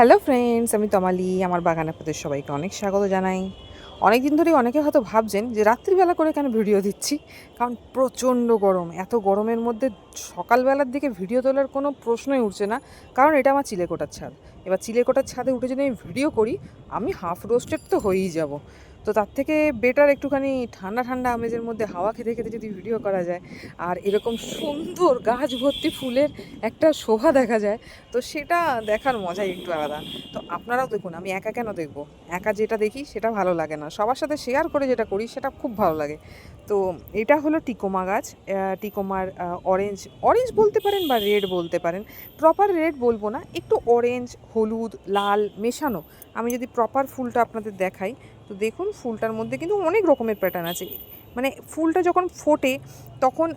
Hello friends, আমি তমালি, আমার বাগানে আপনাদের সবাইকে অনেক স্বাগত জানাই। অনেক দিন ধরেই অনেকে হয়তো ভাবছেন যে রাত্রিবেলা করে কেন ভিডিও দিচ্ছি? কারণ প্রচণ্ড গরম, এত গরমের মধ্যে সকালবেলার দিকে ভিডিও তোলার কোনো প্রশ্নই উঠছে না। কারণ এটা আমার চিলেকোটার ছাদ। এবার চিলেকোটার ছাদে উঠে যদি আমি ভিডিও করি, আমি হাফ রোস্টেড তো হয়েই যাব। তো তার থেকে বেটার একটুখানি ঠান্ডা ঠান্ডা আমেজের মধ্যে হাওয়া খেতে খেতে যদি ভিডিও করা যায়, আর এরকম সুন্দর গাছ ভর্তি ফুলের একটা শোভা দেখা যায়, তো সেটা দেখার মজাই একটু আলাদা। তো আপনারাও দেখুন, আমি একা কেন দেখব? একা যেটা দেখি সেটা ভালো লাগে না। সবার সাথে শেয়ার করে যেটা করি সেটা খুব ভালো লাগে। তো এটা হলো টিকোমা গাছ টিকোমার অরেঞ্জ অরেঞ্জ বলতে পারেন বা রেড বলতে পারেন। প্রপার রেড বলব না, একটু অরেঞ্জ হলুদ, লাল মেশানো। আমি যদি প্রপার ফুলটা আপনাদের দেখাই তো দেখুন ফুলটার মধ্যে কিন্তু অনেক রকমের প্যাটার্ন আছে। মানে ফুলটা যখন ফোটে, তখন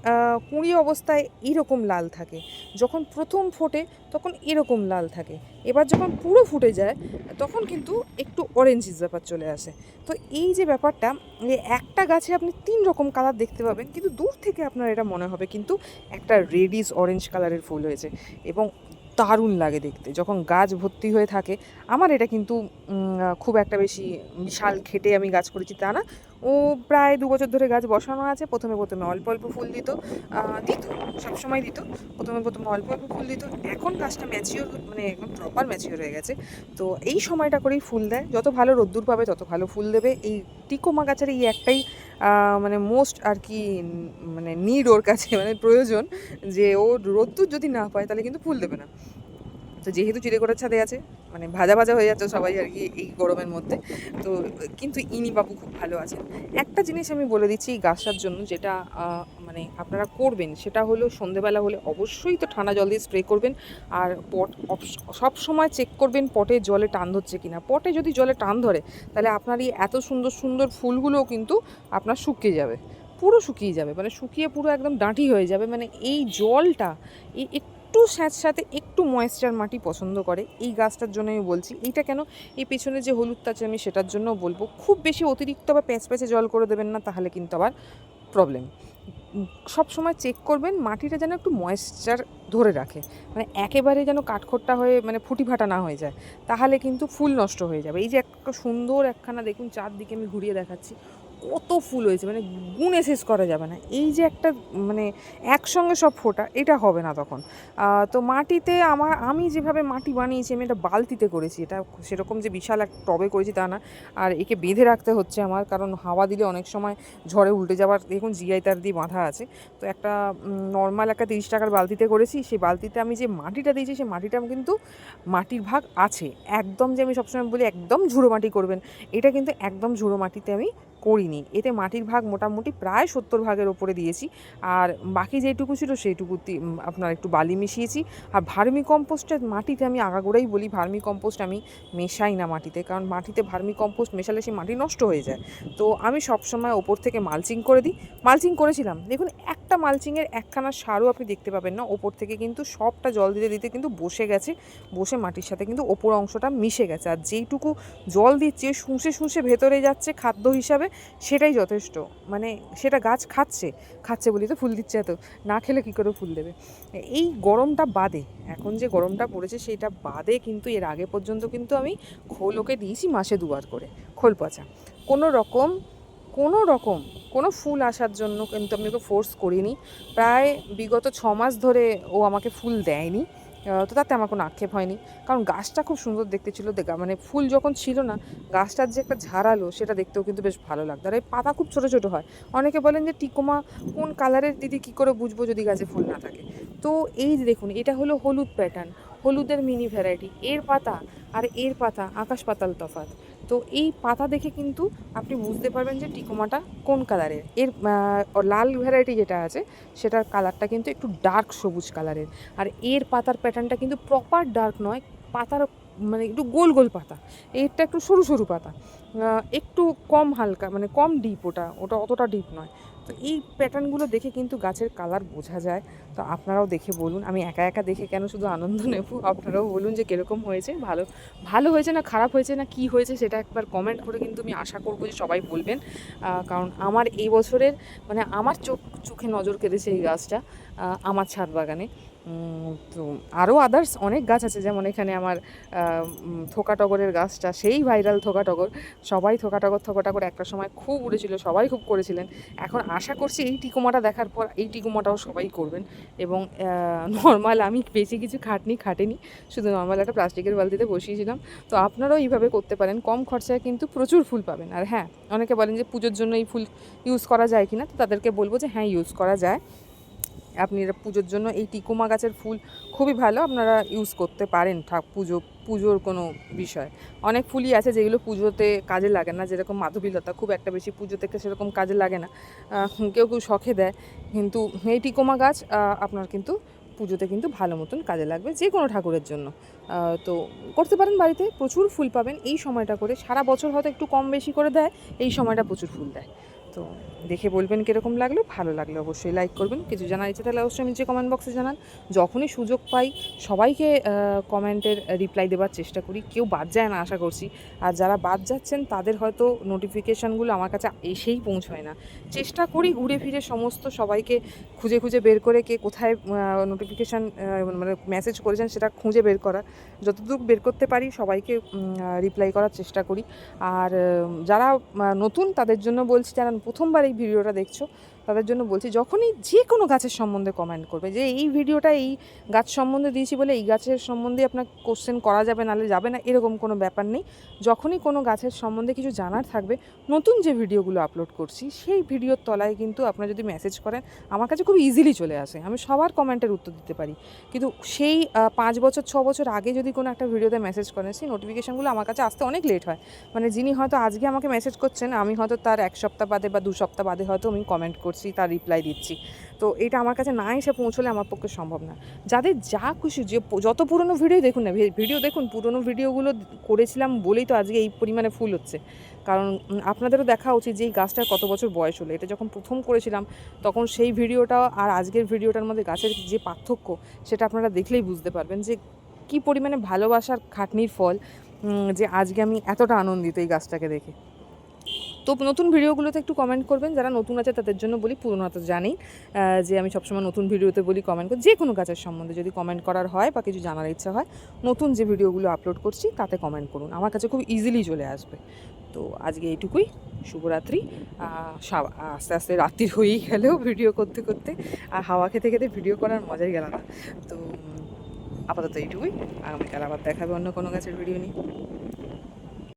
কুঁড়ি অবস্থায় এরকম লাল থাকে। যখন প্রথম ফোটে, তখন এরকম লাল থাকে। এবার যখন পুরো ফুটে যায়, তখন কিন্তু একটু অরেঞ্জিস ব্যাপার চলে আসে। তো এই যে ব্যাপারটা, যে একটা গাছে আপনি তিন রকম কালার দেখতে পাবেন, কিন্তু দূর থেকে আপনার এটা মনে হবে, কিন্তু একটা রেডিস অরেঞ্জ কালারের ফুল হয়েছে। এবং দারুণ লাগে দেখতে। যখন গাছ ভর্তি হয়ে থাকে, আমার এটা কিন্তু খুব একটা বেশি বিশাল খেটে আমি গাছ করেছি তা না। ও প্রায় দু বছর ধরে গাছ বসানো আছে। প্রথমে প্রথমে অল্প অল্প ফুল দিত দিত, সবসময় দিত। প্রথমে প্রথমে অল্প অল্প ফুল দিত। এখন গাছটা ম্যাচিওর মানে একদম প্রপার ম্যাচিওর হয়ে গেছে। তো এই সময়টা করেই ফুল দেয়। যত ভালো রোদ্দুর পাবে, তত ভালো ফুল দেবে। এই টিকোমা গাছের এই একটাই মানে মোস্ট আর কি মানে নিড ওর কাছে মানে প্রয়োজন যে ও রোদ্দুর যদি না পায়, তাহলে কিন্তু ফুল দেবে না। তো যেহেতু চিড়েকোটার ছাদে আছে মানে ভাজা ভাজা হয়ে যাচ্ছে সবাই আর কি এই গরমের মধ্যে। তো কিন্তু ইনি বাবু খুব ভালো আছেন। একটা জিনিস আমি বলে দিচ্ছি এই গাছটার জন্য যেটা মানে আপনারা করবেন সেটা হলো সন্ধেবেলা হলে অবশ্যই তো ঠান্ডা জল দিয়ে স্প্রে করবেন আর পট সব সময় চেক করবেন পটে জলে টান ধরছে কিনা। পটে যদি জলে টান ধরে, তাহলে আপনার এই এত সুন্দর সুন্দর ফুলগুলোও কিন্তু আপনার শুকিয়ে যাবে। পুরো শুকিয়ে যাবে। মানে শুকিয়ে পুরো একদম ডাঁটি হয়ে যাবে। মানে এই জলটা, এই একটু স্যাঁতস্যাঁতে একটু ময়েশ্চার মাটি পছন্দ করে। এই গাছটার জন্য আমি বলছি, এইটা কেন? এই পেছনে যে হলুদটা আছে, আমি সেটার জন্য বলব, খুব বেশি অতিরিক্ত বা প্যাচ প্যাচে জল করে দেবেন না, তাহলে কিন্তু আবার প্রবলেম সব সময় চেক করবেন, মাটিটা যেন একটু ময়েশ্চার ধরে রাখে। মানে একেবারে যেন কাঠখোট্টা হয়ে মানে ফুটি ফাটা না হয়ে যায়, তাহলে কিন্তু ফুল নষ্ট হয়ে যাবে। এই যে একটা সুন্দর একখানা, দেখুন, চারদিকে আমি ঘুরিয়ে দেখাচ্ছি। কত ফুল হয়েছে মানে গুণে শেষ করা যাবে না। এই যে একটা মানে একসঙ্গে সব ফোটা, এটা হবে না তখন। তো মাটিতে আমার, আমি যেভাবে মাটি বানিয়েছি, আমি এটা বালতিতে করেছি। এটা সেরকম যে বিশাল এক টবে করেছি তা না। আর একে বেঁধে রাখতে হচ্ছে আমার, কারণ হাওয়া দিলে অনেক সময় ঝড়ে উল্টে যাওয়ার, দেখুন জিআই তার দিয়ে বাঁধা আছে। তো একটা নর্মাল একটা তিরিশ টাকার বালতিতে করেছি। সেই বালতিতে আমি যে মাটিটা দিয়েছি, সেই মাটিটা কিন্তু মাটির ভাগ আছে। একদম যে আমি সবসময় বলি, একদম ঝুড়ো মাটি করবেন। এটা কিন্তু একদম ঝুড়ো মাটিতে আমি করিনি। এতে মাটির ভাগ মোটামুটি প্রায় সত্তর ভাগের ওপরে দিয়েছি। আর বাকি যেটুকু ছিল সেইটুকু আপনার একটু বালি মিশিয়েছি। আর ভার্মি কম্পোস্টের মাটিতে আমি আগাগোড়াই বলি ভার্মি কম্পোস্ট আমি মেশাই না মাটিতে। কারণ মাটিতে ভার্মি কম্পোস্ট মেশালে সেই মাটি নষ্ট হয়ে যায়। তো আমি সবসময় ওপর থেকে মালচিং করে দিই। মালচিং করেছিলাম। দেখুন, একটা মালচিংয়ের একখানা সারও আপনি দেখতে পাবেন না। ওপর থেকে কিন্তু সবটা জল দিতে দিতে কিন্তু বসে গেছে। বসে মাটির সাথে কিন্তু ওপর অংশটা মিশে গেছে। আর যেইটুকু জল দিচ্ছে, শুষে, শুঁষে ভেতরে যাচ্ছে খাদ্য হিসাবে সেটাই যথেষ্ট। মানে সেটা গাছ খাচ্ছে খাচ্ছে বলি তো ফুল দিচ্ছে এত। না খেলে কী করে ফুল দেবে? এই গরমটা বাদে, এখন যে গরমটা পড়েছে সেটা বাদে কিন্তু এর আগে পর্যন্ত কিন্তু আমি খোল ওকে দিয়েছি মাসে দুবার করে, খোল পচা। কোনো রকম কোনো রকম, কোনো ফুল আসার জন্য কিন্তু আমি ওকে ফোর্স করিনি। প্রায় বিগত ছ মাস ধরে ও আমাকে ফুল দেয়নি। তো তাতে আমার কোনো আক্ষেপ হয়নি। কারণ গাছটা খুব সুন্দর দেখতে ছিল। দেখা মানে ফুল যখন ছিল না, গাছটার যে একটা ঝাড়ালো, সেটা দেখতেও কিন্তু বেশ ভালো লাগতো। আর এই পাতা খুব ছোটো ছোটো হয়। অনেকে বলেন যে, টিকোমা, কোন কালারের দিদি কী করে বুঝব যদি গাছে ফুল না থাকে? তো এই যে দেখুন, এটা হলো হলুদ প্যাটার্ন হলুদের মিনি ভ্যারাইটি এর পাতা আর এর পাতা, আকাশ পাতাল তফাৎ। তো এই পাতা দেখে কিন্তু আপনি বুঝতে পারবেন যে টিকোমাটা কোন কালারের। এর লাল ভ্যারাইটি যেটা আছে, সেটার কালারটা কিন্তু একটু ডার্ক সবুজ কালারের। আর এর পাতার প্যাটার্নটা কিন্তু প্রপার ডার্ক নয়, পাতার মানে একটু গোল গোল পাতা। এরটা একটু সরু সরু পাতা। একটু কম হালকা মানে কম ডিপ ওটা ওটা অতটা ডিপ নয়। তো এই প্যাটার্নগুলো দেখে কিন্তু গাছের কালার বোঝা যায়। তো আপনারাও দেখে বলুন, আমি একা একা দেখে কেন শুধু আনন্দ নেব? আপনারাও বলুন যে কীরকম হয়েছে, ভালো ভালো হয়েছে না খারাপ হয়েছে না কি হয়েছে সেটা একবার কমেন্ট করে কিন্তু আমি আশা করব যে সবাই বলবেন। কারণ আমার এই বছরের মানে আমার চোখ, চোখে নজর কেঁদেছে এই গাছটা আমার ছাদ বাগানে। তো আরও আদার্স অনেক গাছ আছে, যেমন এখানে আমার থোকা টগরের গাছটা, সেই ভাইরাল থোকা টগর সবাই থোকা টগর থোকা টগর একটা সময় খুব উড়েছিল, সবাই খুব করেছিলেন। এখন আশা করছি এই টিকুমাটা দেখার পর এই টিকুমাটাও সবাই করবেন। এবং নর্মাল আমি বেশি কিছু খাটনি, খাটেনি, শুধু নর্মাল একটা প্লাস্টিকের বালতিতে বসিয়েছিলাম। তো আপনারাও এইভাবে করতে পারেন, কম খরচায় কিন্তু প্রচুর ফুল পাবেন। আর হ্যাঁ অনেকে বলেন যে পুজোর জন্য এই ফুল ইউজ করা যায় কিনা, তো তাদেরকে বলব যে হ্যাঁ ইউজ করা যায়। আপনি এটা পুজোর জন্য এই টিকুমা গাছের ফুল খুবই ভালো, আপনারা ইউজ করতে পারেন ঠাক পুজো, পুজোর কোনো বিষয়। অনেক ফুলই আছে যেগুলো পুজোতে কাজে লাগে না, যেরকম মাধবীলতা, খুব একটা বেশি পুজো থেকে সেরকম কাজে লাগে না। কেউ কেউ শখে দেয়, কিন্তু এই টিকোমা গাছ আপনার কিন্তু পুজোতে কিন্তু ভালো মতন কাজে লাগবে যে কোনো ঠাকুরের জন্য। তো করতে পারেন বাড়িতে, প্রচুর ফুল পাবেন। এই সময়টা করে সারা বছর হয়তো একটু কম বেশি করে দেয়, এই সময়টা প্রচুর ফুল দেয়। তো দেখে বলবেন কীরকম লাগল, ভালো লাগল অবশ্যই লাইক করবেন। কিছু জানার ইচ্ছে তাহলে অবশ্যই নিচে কমেন্ট বক্সে জানান। যখনই সুযোগ পাই সবাইকে কমেন্টের রিপ্লাই দেওয়ার চেষ্টা করি। কেউ বাদ যায় না আশা করছি। আর যারা বাদ যাচ্ছেন, তাদের হয়তো নোটিফিকেশানগুলো আমার কাছে এসেই পৌঁছয় না। চেষ্টা করি ঘুরে ফিরে সমস্ত সবাইকে খুঁজে খুঁজে বের করে কে কোথায় নোটিফিকেশান মানে মেসেজ করেছেন সেটা খুঁজে বের করা। যতটুকু বের করতে পারি সবাইকে রিপ্লাই করার চেষ্টা করি। আর যারা নতুন তাদের জন্য বলছি, যারা প্রথমবার এই ভিডিওটা দেখছ তাদের জন্য বলছি, যখনই যে কোনো গাছের সম্বন্ধে কমেন্ট করবে, যে এই ভিডিওটা এই গাছ সম্বন্ধে দিয়েছি বলে এই গাছের সম্বন্ধে আপনার কোশ্চেন করা যাবে, নাহলে যাবে না, এরকম কোনো ব্যাপার নেই। যখনই কোনো গাছের সম্বন্ধে কিছু জানার থাকবে, নতুন যে ভিডিওগুলো আপলোড করছি, সেই ভিডিওর তলায় কিন্তু আপনারা যদি মেসেজ করেন, আমার কাছে খুব ইজিলি চলে আসে। আমি সবার কমেন্টের উত্তর দিতে পারি। কিন্তু সেই পাঁচ বছর, ছ বছর আগে যদি কোনো একটা ভিডিওতে মেসেজ করেন, সেই নোটিফিকেশানগুলো আমার কাছে আসতে অনেক লেট হয়। মানে যিনি হয়তো আজকে আমাকে মেসেজ করছেন, আমি হয়তো তার এক সপ্তাহ বাদে বা দু সপ্তাহ বাদে হয়তো আমি কমেন্ট করছি, তার রিপ্লাই দিচ্ছি। তো এটা আমার কাছে না এসে পৌঁছলে আমার পক্ষে সম্ভব না। যাদের যা খুশি, যে যত পুরনো ভিডিও দেখুন না ভিডিও দেখুন, পুরনো ভিডিওগুলো করেছিলাম বলেই তো আজকে এই পরিমাণে ফুল হচ্ছে। কারণ আপনাদেরও দেখা উচিত যে এই গাছটার কত বছর বয়স হলো। এটা যখন প্রথম করেছিলাম, তখন সেই ভিডিওটা আর আজকের ভিডিওটার মধ্যে গাছের যে পার্থক্য, সেটা আপনারা দেখলেই বুঝতে পারবেন যে কী পরিমাণে ভালোবাসার খাটনির ফল যে আজকে আমি এতটা আনন্দিত এই গাছটাকে দেখে। তো নতুন ভিডিওগুলোতে একটু কমেন্ট করবেন। যারা নতুন আছে তাদের জন্য বলি পুরোনো তো আহ, যে আমি সবসময় নতুন ভিডিওতে বলি কমেন্ট করি যে কোনো গাছের সম্বন্ধে যদি কমেন্ট করার হয় বা কিছু জানার ইচ্ছা হয় নতুন যে ভিডিওগুলো আপলোড করছি তাতে কমেন্ট করুন। আমার কাছে খুব ইজিলি চলে আসবে। তো আজকে এইটুকুই। শুভরাত্রি। আস্তে আস্তে রাত্রি হয়েই গেলেও ভিডিও করতে করতে। আর হাওয়া খেতে খেতে ভিডিও করার মজাই গেল না তো আপাতত এইটুকুই। আগামীকাল আবার দেখাবে অন্য কোনো গাছের ভিডিও নিয়ে।